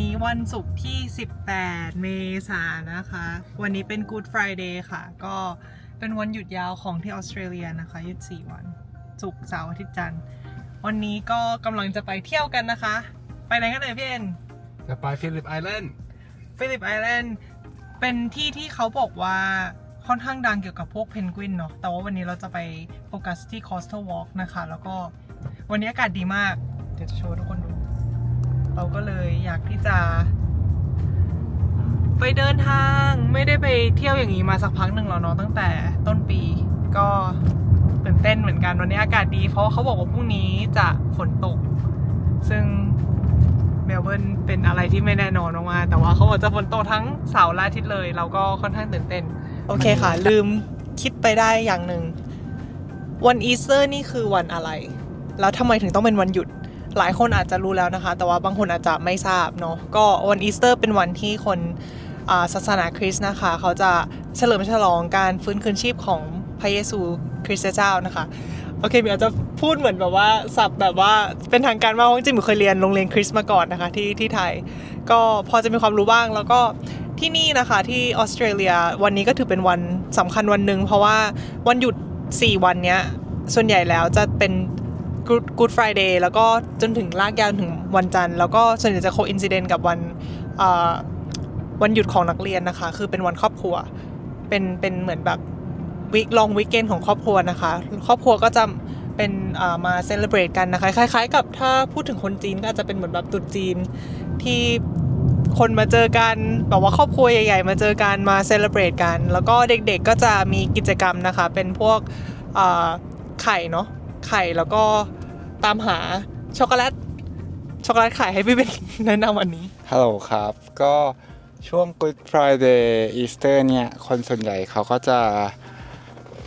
นี้วันศุกร์ที่ 18 เมษายนนะคะ วันนี้เป็น Good Friday ค่ะ ก็เป็นวันหยุดยาวของที่ออสเตรเลียนะคะ หยุด 4 วัน ศุกร์เสาร์อาทิตย์จันทร์ วันนี้ก็กำลังจะไปเที่ยวกันนะคะ ไปไหนกันเลยพี่เอ็นจะไปฟิลิปไอแลนด์ ฟิลิปไอแลนด์เป็นที่ที่เขาบอกว่าค่อนข้างดังเกี่ยวกับพวกเพนกวินเนาะ แต่ว่าวันนี้เราจะไปโฟกัสที่ Coastal Walk นะคะ แล้วก็วันนี้อากาศดีมาก เดี๋ยวจะโชว์ให้ทุกคนดู เราก็เลยอยากที่จะ ไปเดินทางไม่ได้ไปเที่ยวอย่างนี้มาสักพักหนึ่งแล้วเนาะตั้งแต่ต้นปีก็ตื่นเต้นเหมือนกันวันนี้อากาศดีเพราะว่าเขาบอกว่าพรุ่งนี้จะฝนตก ซึ่งเมลเบิร์นเป็นอะไรที่ไม่แน่นอนมากๆแต่ว่าเขาบอกจะฝนตกทั้งเสาร์และอาทิตย์เลย เราก็ค่อนข้างตื่นเต้น โอเคค่ะ ลืมคิดไปได้อย่างหนึ่งวันอีสเตอร์นี่คือวันอะไร แล้วทำไมถึงต้องเป็นวันหยุด หลายคนอาจจะรู้แล้วนะคะ แต่ว่าบางคนอาจจะไม่ทราบเนาะก็วันอีสเตอร์เป็นวันที่คนศาสนาคริสต์นะคะ เขาจะเฉลิมฉลองการฟื้นคืนชีพของพระเยซูคริสต์เจ้านะคะโอเคมิวอาจจะพูดเหมือนแบบว่าสับแบบว่าเป็นทางการมากเพราะจริงๆมิวเคยเรียนโรงเรียนคริสต์มาก่อนนะคะที่ที่ไทย ก็พอจะมีความรู้บ้างแล้วก็ที่นี่นะคะที่ออสเตรเลียวันนี้ก็ถือเป็นวันสำคัญวันหนึ่งเพราะว่าวันหยุด 4 วันเนี้ยส่วนใหญ่แล้วจะเป็น Good Good Friday แล้วก็จนถึงลากยาวถึงวันจันทร์ แล้วก็ส่วนใหญ่จะโคอินซิเดนต์กับวันวันหยุดของนักเรียนนะคะ คือเป็นวันครอบครัว เป็นเป็นเหมือนแบบวิกลองวิกเกนของครอบครัวนะคะ ครอบครัวก็จะเป็นมาเซเลบรตกันนะคะ คล้าย ๆ กับถ้าพูดถึงคนจีนก็อาจจะเป็นเหมือนแบบตรุษจีนที่คนมาเจอกันแบบว่าครอบครัวใหญ่ ๆ มาเจอกันมาเซเลบรตกัน แล้วก็เด็กๆก็จะมีกิจกรรมนะคะ เป็นพวกไข่เนาะ ไข่แล้วก็ตามหาช็อกโกแลตช็อกโกแลตไข่ให้พี่เป็นแนะนำวันนี้ ฮัลโหลครับ ก็ช่วง Good Friday Easter เนี่ย คนส่วนใหญ่เขาก็จะ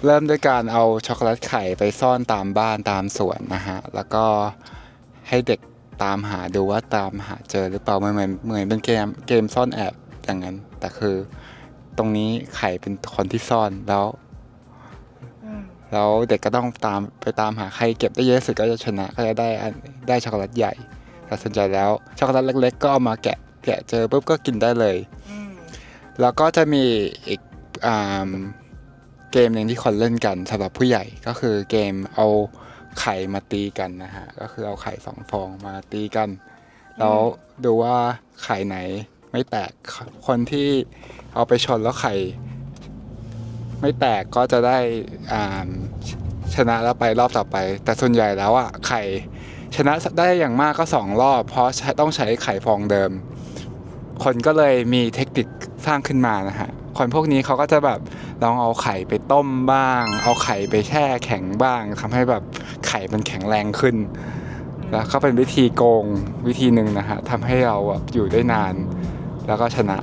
เริ่มด้วยการเอาช็อกโกแลตไข่ไปซ่อนตามบ้านตามสวนนะฮะ แล้วก็ให้เด็กตามหาดูว่าตามหาเจอหรือเปล่ามือนเหมือนเหมือนเป็นเกมเกมซ่อนแอบอย่างนั้น แต่คือตรงนี้ไข่เป็นคนที่ซ่อนแล้ว แล้วเด็กก็ต้องตามไปตามหาใครเก็บได้เยอะสุดก็จะชนะก็จะได้อันได้ช็อกโกแลตใหญ่แต่ส่วนใหญ่แล้วช็อกโกแลตเล็ก ๆ ก็เอามาแกะแกะเจอปุ๊บก็กินได้เลย แล้วก็จะมีอีกอ่าเกมหนึ่งที่คนเล่นกันสำหรับผู้ใหญ่ก็คือเกมเอาไข่มาตีกันนะฮะก็คือเอาไข่สองฟองมาตีกันแล้วดูว่าไข่ไหนไม่แตกคนที่เอาไปชนแล้วไข่ ไม่แตกก็จะได้อ่าชนะแล้วไปรอบต่อไป แต่ส่วนใหญ่แล้วอะไข่ชนะได้อย่างมากก็สองรอบ เพราะใช้ต้องใช้ไข่ฟองเดิม คนก็เลยมีเทคนิคสร้างขึ้นมานะฮะคนพวกนี้เขาก็จะแบบลองเอาไข่ไปต้มบ้าง เอาไข่ไปแช่แข็งบ้างทำให้แบบไข่มันแข็งแรงขึ้น แล้วก็เป็นวิธีโกงวิธีหนึ่งนะฮะทำให้เราแบบอยู่ได้นาน แล้วก็ชนะ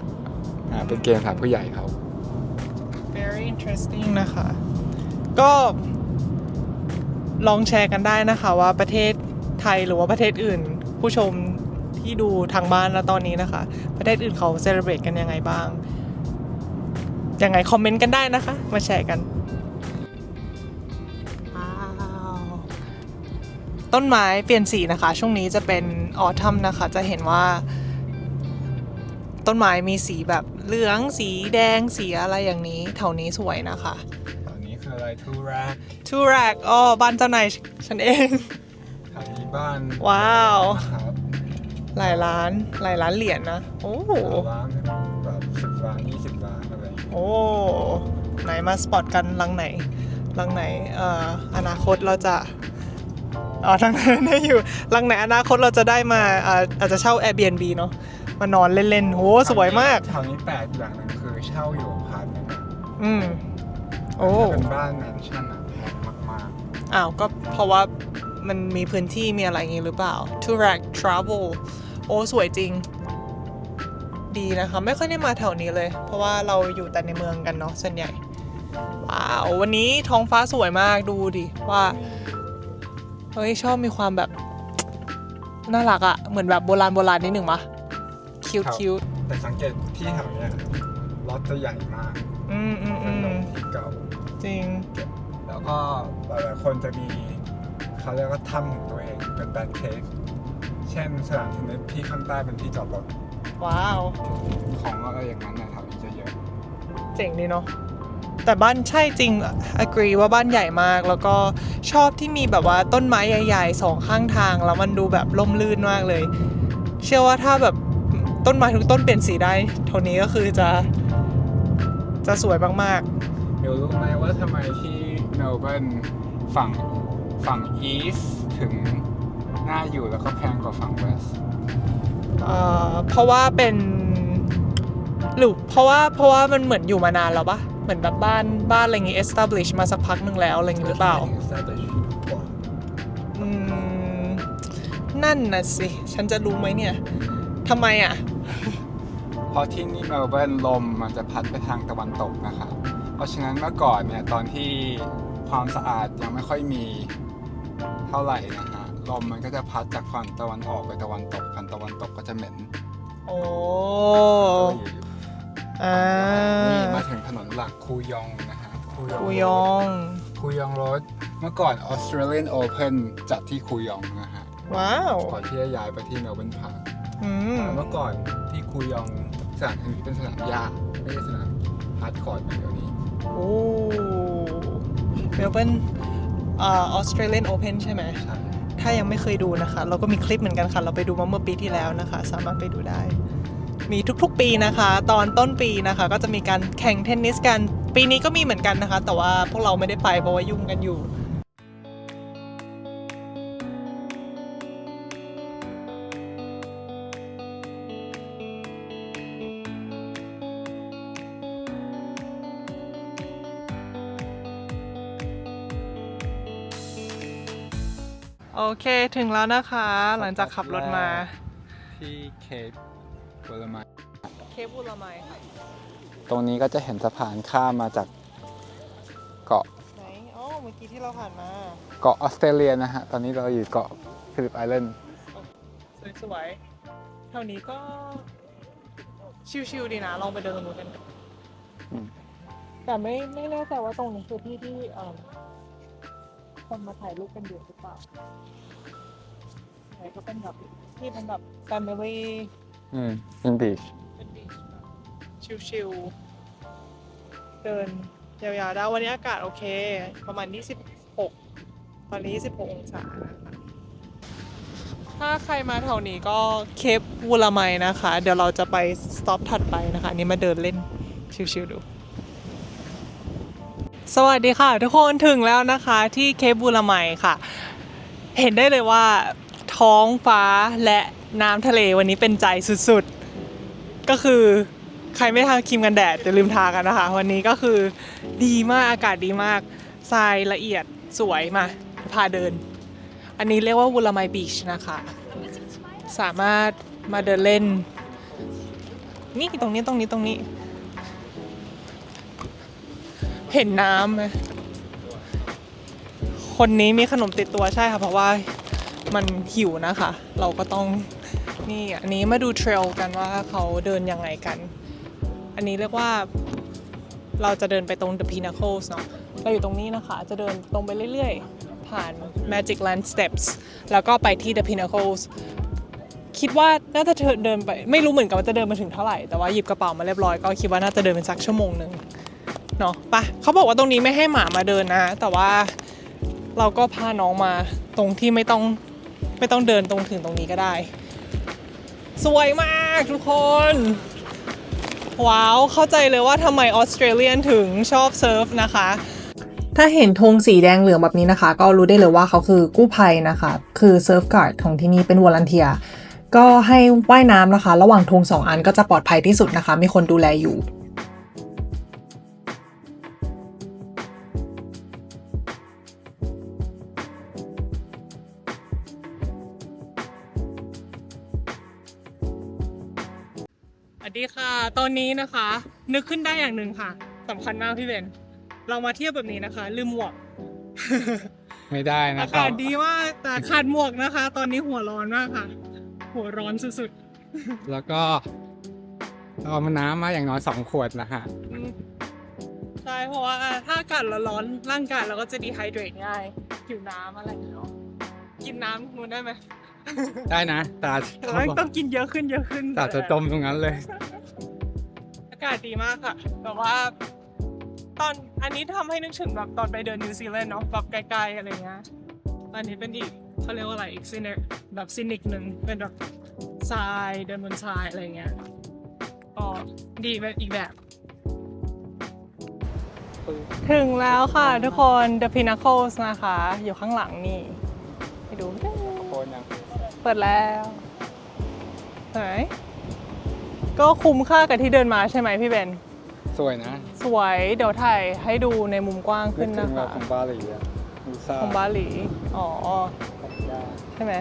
เป็นเกมสำหรับผู้ใหญ่เขา very interesting นะคะ ก็ลองแชร์กันได้นะคะว่าประเทศไทยหรือว่าประเทศอื่น ผู้ชมที่ดูทางบ้านแล้วตอนนี้นะคะ ประเทศอื่นเขาเซเลบรตกันยังไงบ้าง ยังไงคอมเมนต์กันได้นะคะ มาแชร์กันต้นไม้เปลี่ยนสีนะคะ ช่วงนี้จะเป็นออทัมนะคะ จะเห็นว่า ต้นไม้มีสีแบบเหลืองสีแดงสีอะไรอย่างนี้แถวนี้สวยนะคะตอนนี้คืออะไรทูราทูแรกอ๋อบ้านเจ้านายฉันเองทางนี้บ้านว้าวครับหลายล้านหลายล้านเหรียญนะ โอ้ร้านแบบสิบล้านยี่สิบล้านอะไรอย่างเงี้ยโอ้ไหนมาสปอตกันลังไหนลังไหนเอ่ออนาคตเราจะอ๋อลังไหนได้อยู่ลังไหนอนาคตเราจะได้มาอ่าอาจจะเช่า Airbnb เนาะ มานอนเล่นๆโหสวยมาก แถวนี้แปลกอย่างหนึ่งคือเช่าอยู่พาร์ทเมนต์อะอืมโอ้ถ้าเป็นบ้านแมนชั่นอะแพงมากอ้าวก็เพราะว่ามันมีพื้นที่มีอะไรอย่างงี้หรือเปล่า t o r a c Travel โอ้สวยจริง ดีนะคะ ไม่ค่อยได้มาแถวนี้เลย เพราะว่าเราอยู่แต่ในเมืองกันเนาะส่วนใหญ่ ว้าว วันนี้ท้องฟ้าสวยมากดูดิว่า เฮ้ย ชอบมีความแบบ น่ารักอะเหมือนแบบโบราณโบราณนิดหนึ่งปะ คิวคิวๆแต่สังเกตที่แถวเนี้ยรถจะใหญ่มากอืมอืมเป็อืนรมถที่เก่าจริง แล้วก็หลายๆคนจะมีเขาเรียกว่าถ้ำของตัวเองเป็นแบนเค้กเช่นสนามเทนนิสที่ข้างใต้เป็นที่จอดรถว้าว ของอะไรอย่างนั้นนะแถวนี้จะเยอะ เจ๋งดีเนาะแต่บ้านใช่จริง agree ว่าบ้านใหญ่มาก แล้วก็ชอบที่มีแบบว่าต้นไม้ใหญ่ๆสองข้างทาง แล้วมันดูแบบร่มรื่นมากเลย เชื่อว่าถ้าแบบ ต้นไม้ทุกต้นเปลี่ยนสีได้เท่านี้ก็คือจะ จะสวยมากเดี๋ยวรู้ไหมว่าทำไมที่เมลเบิร์นฝั่งฝั่งอีสถึงน่าอยู่แล้วก็แพงกว่าฝั่งเวสๆเอ่อเพราะว่าเป็น หรือเพราะว่าเพราะว่ามันเหมือนอยู่มานานแล้วปะเหมือนแบบบ้านบ้านอะไรอย่างงี้ establish มาสักพักหนึ่งแล้วอะไรอย่างงี้หรือเปล่า อืม นั่นน่ะสิ ฉันจะรู้ไหมเนี่ยทำไมอะ เพราะที่นี่เมลเบิร์นลมมันจะพัดไปทางตะวันตกนะครับเพราะฉะนั้นเมื่อก่อนเนี่ยตอนที่ความสะอาดยังไม่ค่อยมีเท่าไหร่นะฮะลมมันก็จะพัดจากฝั่งตะวันออกไปตะวันตกฝั่งตะวันตกก็จะเหม็นโอ้ก็อยู่อ่านี่มาถึงถนนหลักคูยองนะฮะคูยองกูยองคูยองโรดเมื่อก่อน Australian Open จัดที่คูยองนะฮะว้าวก่อนที่จะย้ายไปที่เมลเบิร์นพาร์คอืมเมื่อก่อนที่คูยอง สนามเทนนิสเป็นสนามหญ้าไม่ใช่สนามฮาร์ดคอร์ดเหมือนเดี๋ยวนี้ โอ้เมลเบิร์นอ่าออสเตรเลียนโอเพนใช่ไหม ใช่ถ้ายังไม่เคยดูนะคะ เราก็มีคลิปเหมือนกันค่ะ เราไปดูมาเมื่อปีที่แล้วนะคะ สามารถไปดูได้ มีทุกๆปีนะคะ ตอนต้นปีนะคะ ก็จะมีการแข่งเทนนิสกัน ปีนี้ก็มีเหมือนกันนะคะ แต่ว่าพวกเราไม่ได้ไปเพราะว่ายุ่งกันอยู่ โอเคถึงแล้วนะคะ หลังจากขับรถมา ที่เคปผลไม้เคปบุรไมค่ะตรงนี้ก็จะเห็นสะพานข้ามมาจากเกาะไหนอ๋อเมื่อกี้ที่เราผ่านมา เกาะออสเตรเลียนะฮะ ตอนนี้เราอยู่เกาะฟิลิปไอแลนด์สวยๆแถวนี้ก็ชิวๆดีนะ ลองไปเดินตรงนู้นกัน แต่ไม่ไม่แน่ใจว่าตรงนี้คือที่ที่เอ่อ คนมาถ่ายรูปกันเยอะหรือเปล่าไหนก็เป็นแบบที่เป็นแบบ family อืมอินดิชเป็นบีชแบบชิวๆเดินยาวๆได้วันนี้อากาศโอเค ประมาณ 26 ตอนนี้26องศานะคะถ้าใครมาแถวนี้ก็เคปวูลาไมนะคะ เดี๋ยวเราจะไปสต็อปถัดไปนะคะ อันนี้มาเดินเล่นชิวๆดู สวัสดีค่ะ ทุกคนถึงแล้วนะคะที่เคปบูลาไมค่ะ เห็นได้เลยว่าท้องฟ้าและน้ำทะเลวันนี้เป็นใจสุดๆ ก็คือใครไม่ทาครีมกันแดดอย่าลืมทากันนะคะ วันนี้ก็คือดีมากอากาศดีมากทรายละเอียดสวยมาพาเดิน อันนี้เรียกว่าวูลาไมบีชนะคะ สามารถมาเดินเล่น นี่ตรงนี้ตรงนี้ตรงนี้ เห็นน้ำไหมคนนี้มีขนมติดตัวใช่ค่ะ เพราะว่ามันหิวนะคะ เราก็ต้องนี่อันนี้มาดูเทรลกันว่าเขาเดินยังไงกัน อันนี้เรียกว่าเราจะเดินไปตรง The Pinnacles เนาะเราอยู่ตรงนี้นะคะ จะเดินตรงไปเรื่อยๆ ผ่าน Magic Land Steps แล้วก็ไปที่ The Pinnacles คิดว่าน่าจะเดินไป ไม่รู้เหมือนกันว่าจะเดินมาถึงเท่าไหร่ แต่ว่าหยิบกระเป๋ามาเรียบร้อยก็คิดว่าน่าจะเดินเป็นสักชั่วโมงหนึ่ง เนาะปะเขาบอกว่าตรงนี้ไม่ให้หมามาเดินนะ แต่ว่าเราก็พาน้องมาตรงที่ไม่ต้องไม่ต้องเดินตรงถึงตรงนี้ก็ได้ สวยมากทุกคน ว้าว เข้าใจเลยว่าทำไมออสเตรเลียนถึงชอบเซิร์ฟนะคะถ้าเห็นธงสีแดงเหลืองแบบนี้นะคะ ก็รู้ได้เลยว่าเขาคือกู้ภัยนะคะ คือเซิร์ฟการ์ดของที่นี่เป็นวอลันเทียก็ให้ว่ายน้ำนะคะ ระหว่างธงสองอันก็จะปลอดภัยที่สุดนะคะ มีคนดูแลอยู่ ตอนนี้นะคะ นึกขึ้นได้อย่างหนึ่งค่ะสำคัญมากพี่เบนเรามาเที่ยวแบบนี้นะคะ ลืมหมวกไม่ได้นะอาครักาบศดีมากแต่ขาดหมวกนะคะ ตอนนี้หัวร้อนมากค่ะ หัวร้อนสุดแล้วก็เอามาน้ำมาอย่างน้อยสองขวดนะฮะๆอืมใช่เพราะว่าถ้าอากาศร้อนๆร่างกายเราก็จะดีไฮเดรตง่ายหิวน้ำอะไรอย่างเงี้ยเนาะกินน้ำนู้นได้ไหมได้นะตาต้องต้องกินเยอะขึ้นเยอะขึ้นตาจะจมตรงนั้นเลยอากาศดีมากค่ะแบบว่า ตอนอันนี้ทำให้นึกถึงแบบตอนไปเดินนิวซีแลนด์เนาะแบบไกลๆอะไรเงี้ยอันนี้เป็นอีกเขาเรียกว่าอะไรอีกซีเนแบบซีนิกหนึ่งเป็นแบบทรายเดินบนทรายอะไรเงี้ยก็ดีเป็นอีกแบบ ถึงแล้วค่ะทุกคน The Pinnacles นะคะ อยู่ข้างหลังนี่ไปดูโคนยังเปิดแล้วไหน ก็คุ้มค่ากับที่เดินมาใช่ไหมพี่เบน สวยนะสวยเดี๋ยวถ่ายให้ดูในมุมกว้างนึขึ้กนถึนะงแบบคะของบาหลีอะมูซาของบาหลี อ๋อ ของยาใช่ไหม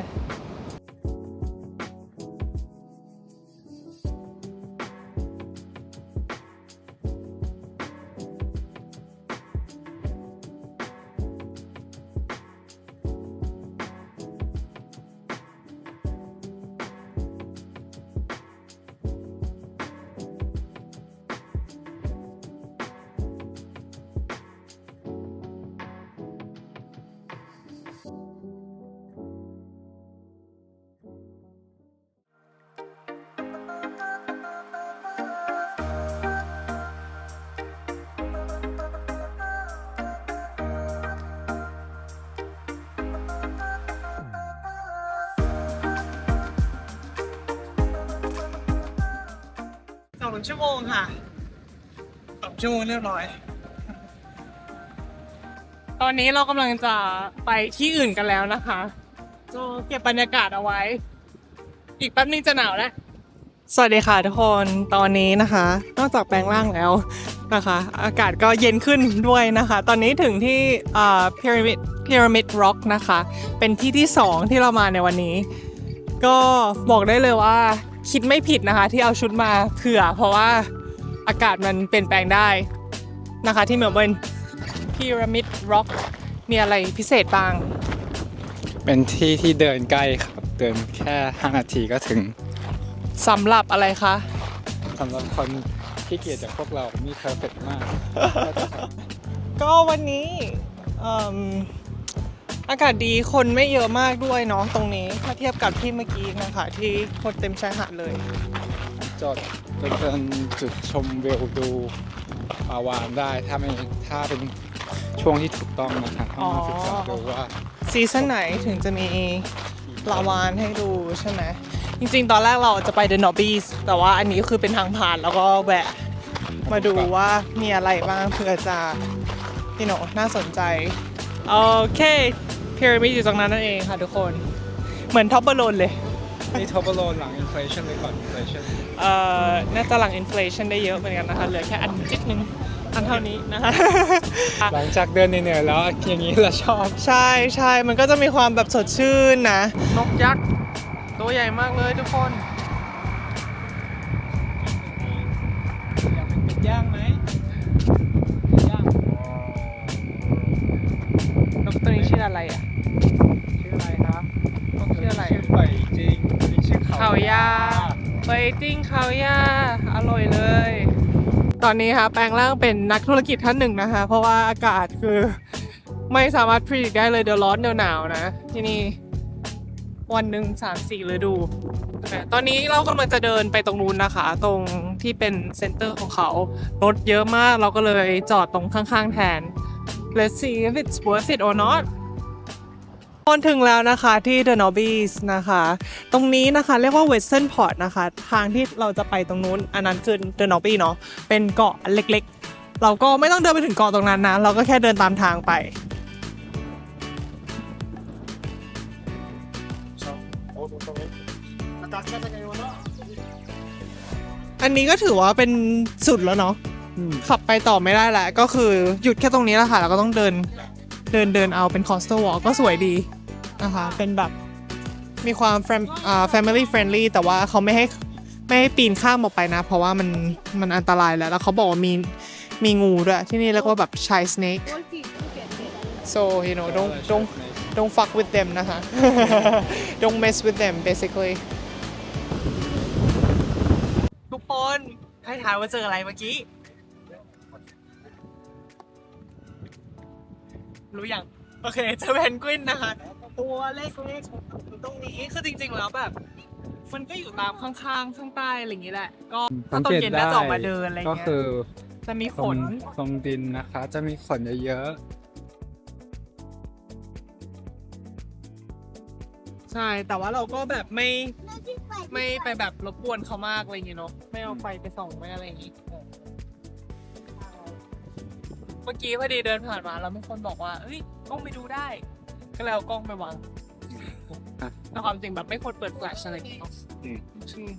สองชั่วโมงค่ะสองชั่วโมงเรียบร้อย ตอนนี้เรากำลังจะไปที่อื่นกันแล้วนะคะจะเก็บบรรยากาศเอาไว้ อีกแป๊บนึงจะหนาวแล้วสวัสดีค่ะทุกคนตอนนี้นะคะ นอกจากแปลงร่างแล้วนะคะ อากาศก็เย็นขึ้นด้วยนะคะ ตอนนี้ถึงที่อ่า Pyramid Pyramid Rock นะคะ เป็นที่ที่ 2 ที่เรามาในวันนี้ ก็บอกได้เลยว่า คิดไม่ผิดนะคะ ที่เอาชุดมาเผื่อ เพราะว่าอากาศมันเปลี่ยนแปลงได้นะคะ ที่เมลเบิร์น Pyramid Rock มีอะไรพิเศษบ้าง เป็นที่ที่เดินใกล้ครับ เดินแค่ 5 นาทีก็ถึงสำหรับอะไรคะสำหรับคนที่เกียจจากพวกเรานี่เพอร์เฟกมาก ก็วันนี้เอิ่ม อากาศดีคนไม่เยอะมากด้วยเนาะตรงนี้ ถ้าเทียบกับที่เมื่อกี้นะคะ ที่คนเต็มชายหาดเลย จอดเป็นจุดชมวิวดูปลาวานได้ถ้าไม่ถ้าเป็นช่วงที่ถูกต้องนะครับต้องมาศึกษาดูว่าซีซั่นไหนถึงจะมีปลาวานให้ดูใช่ไหมจริงๆ ตอนแรกเราจะไปเดนอบีสแต่ว่าอันนี้คือเป็นทางผ่านแล้วก็แวะมาดูว่ามีอะไรบ้างเพื่อจะพี่โนน่าสนใจโอเค พีระมิดอยู่ตรงนั้นนั่นเองค่ะทุกคน เหมือนท็อปเปอร์โลนเลย นี่ทบโลนหลังอินฟลชันไปก่อนอินฟลชันเอ่อ น่าจะหลังอินฟลชันได้เยอะเหมือนกันนะคะ เหลือแค่อันจิดนึง อันเท่านี้นะคะ หลังจากเดินเหนื่อยๆแล้วอย่างนี้เราชอบ ใช่ใช่มันก็จะมีความแบบสดชื่นนะ นกยักษ์ ตัวใหญ่มากเลยทุกคน เขาเขายาไปติ้งเขายาอร่อยเลย ตอนนี้ค่ะแปลงร่างเป็นนักธุรกิจท่านหนึ่งนะคะ เพราะว่าอากาศคือไม่สามารถพิจิตรได้เลยเดี๋ยวร้อนเดี๋ยวหนาวนะ ที่นี่วันหนึ่งสามสี่ฤดูแต่ตอนนี้เรากำลังจะเดินไปตรงนู้นนะคะ ตรงที่เป็นเซ็นเตอร์ของเขา รถเยอะมากเราก็เลยจอดตรงข้างๆแทน Let's see if it's worth it or not คนถึงแล้วนะคะที่ The Nobbies นะคะ ตรงนี้นะคะเรียกว่า Western Port นะคะ ทางที่เราจะไปตรงนู้น อันนั้นคือ The Nobby เนาะเป็นเกาะอันเล็กๆ เราก็ไม่ต้องเดินไปถึงเกาะตรงนั้นนะ เราก็แค่เดินตามทางไปอันนี้ก็ถือว่าเป็นสุดแล้วเนาะอืมขับไปต่อไม่ได้แล้วก็คือหยุดแค่ตรงนี้แหละค่ะ แล้วก็ต้องเดิน เดินเดินเอาเป็น coastal walk ก็สวยดีนะคะเป็นแบบมีความ fam- อ่า family friendly แต่ว่าเขาไม่ให้ไม่ให้ปีนข้ามออกไปนะ เพราะว่ามันมันอันตรายแล้ว แล้วเขาบอกว่ามีมีงูด้วยที่นี่เรียกว่าแบบ shy snake so you know don't don't don't fuck with them นะคะ don't mess with them basically ทุกคนให้ทายว่าเจออะไรเมื่อกี้ รู้ยังโอเคเจอเพนกวินนะคะตัวเล็กๆตรงนี้คือจริงๆแล้วแบบ มันก็อยู่ตามข้างๆข้างใต้อะไรอย่างนี้แหละ ก็สัถ้างตอนเกตเย็นได้น่าจะออกมาเดินอะไรก็เงี้ยคือจะมีตฝรงนตรงดินนะคะ จะมีขนเยอะใช่ แต่ว่าเราก็แบบไม่ไม่ไปแบบรบกวนเขามากอะไรอย่างเงี้ยเนาะไม่เอาไฟไปส่องไม่อะไรอย่างงี้ มื่อกี้พอดีเดินผ่านมาแล้วมีคนบอกว่าเอ้ยกล้องไปดูได้ ก็เลยเอากล้องไปวางแต่ความจริงแบบไม่ควรเปิดแฟลชอะไรอย่างเงี้ยเนาะอืม อืม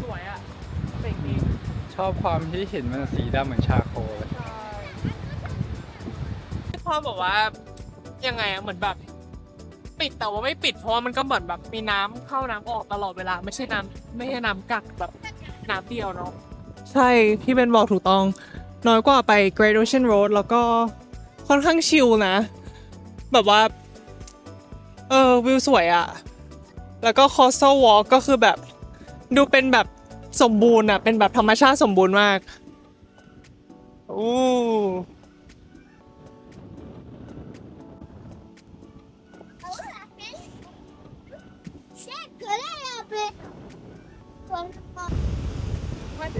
สวยอะเจ๋งดีๆชอบความที่เห็นมันสีดำเหมือนชาโคเลยพ่อบอกว่ายังไงอะเหมือนแบบ ปิดแต่ว่าไม่ปิดเพราะว่ามันก็เหมือนแบบมีน้ำเข้าน้ำออกตลอดเวลาไม่ใช่น้ำไม่ใช่น้ำกักแบบน้ำเดียวเนาะใช่พี่เบนบอกถูกต้อง น้อยกว่าไป Great Ocean Road แล้วก็ค่อนข้างชิลนะ แบบว่า เออวิวสวยอะแล้วก็ Coastal Walk ก็คือแบบดูเป็นแบบสมบูรณ์อะเป็นแบบธรรมชาติสมบูรณ์มากอู้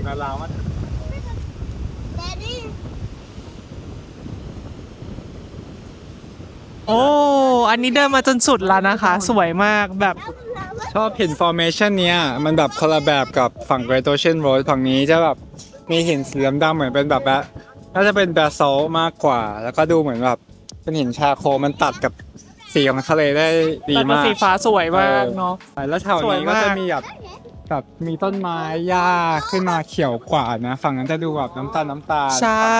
เวลามันโอ้ อันนี้เดินมาจนสุดแล้วนะคะ สวยมากแบบ ชอบเห็นฟอร์เมชันเนี้ย มันแบบคนละแบบกับฝั่ง Great Ocean Road ฝั่งนี้จะแบบมีหินสีดำๆเหมือนเป็นแบบแบบน่าจะเป็นแบซอลมากกว่า แล้วก็ดูเหมือนแบบเป็นหินชาโคมันตัดกับสีของทะเลได้ดีแล้วก็มาก สีฟ้าสวยมากเนาะ แล้วแถวสวยนี้ก็มากจะมีแบบ แบบมีต้นไม้หญ้าขึ้นมาเขียวกว่านะ ฝั่งนั้นจะดูแบบน้ำตาลน้ำตาลใช่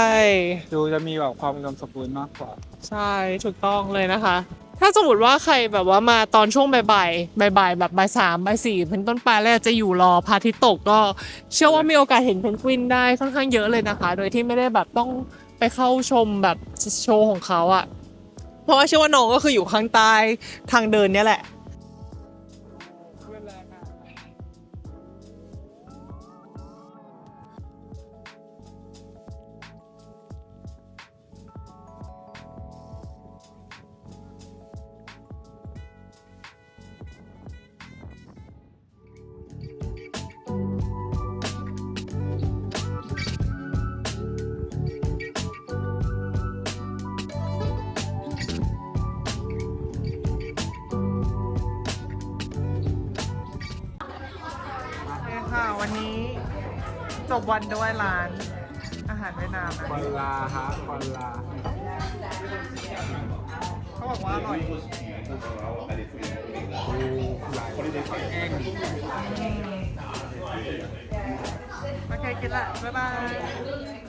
ดูจะมีแบบความอุดมสมบูรณ์มากกว่า ใช่ถูกต้องเลยนะคะ ถ้าสมมติว่าใครแบบว่ามาตอนช่วงบ่ายๆบ่ายๆแบบบ่ายสามบ่ายสี่เป็นต้นไปแล้วจะอยู่รอพระอาทิตย์ตกก็ เชื่อว่ามีโอกาสเห็นเพนกวินได้ค่อนข้างเยอะเลยนะคะ โดยที่ไม่ได้แบบต้องไปเข้าชมแบบโชว์ของเขาอะเพราะว่าเชื่อว่าน้องก็คืออยู่ข้างใต้ทางเดินเนี่ยแหละ ค่ะ วันนี้จบวันด้วยร้าน อาหารเวียดนามนะควันลาฮะคอนลาเขาบอกว่าอร่อยปูไหลแห้งโอเคกินละ บ๊ายบาย